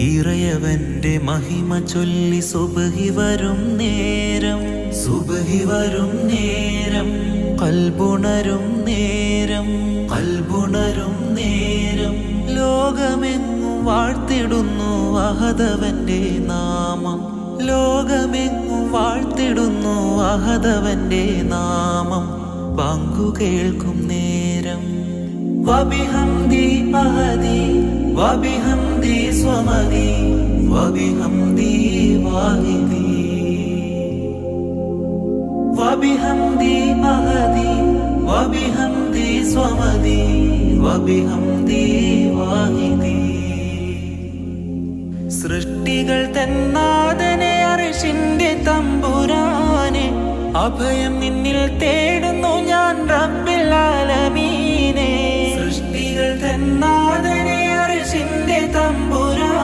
ഇറയവന്റെ മഹിമ ചൊല്ലി സുബഹി വരും നേരം. സുബഹി വരും നേരം. കൽബുണരും നേരം. കൽബുണരും നേരം. ലോകമെങ്ങും വാഴ്ത്തിടുന്നു അഹദവന്റെ നാമം. ലോകമെങ്ങും വാഴ്ത്തിടുന്നു അഹദവന്റെ നാമം. പങ്കു കേൾക്കും നേരം. വബിഹം ദീപഹതി അഹദി സൃഷ്ടികൾ തന്നാദനെ അറിഷിന്റെ തമ്പുരാനെ അഭയം നിന്നിൽ തേടുന്നു ഞാൻ റബ്ബിൽ ആലമീനെ. സൃഷ്ടികൾ തമ്പുരാ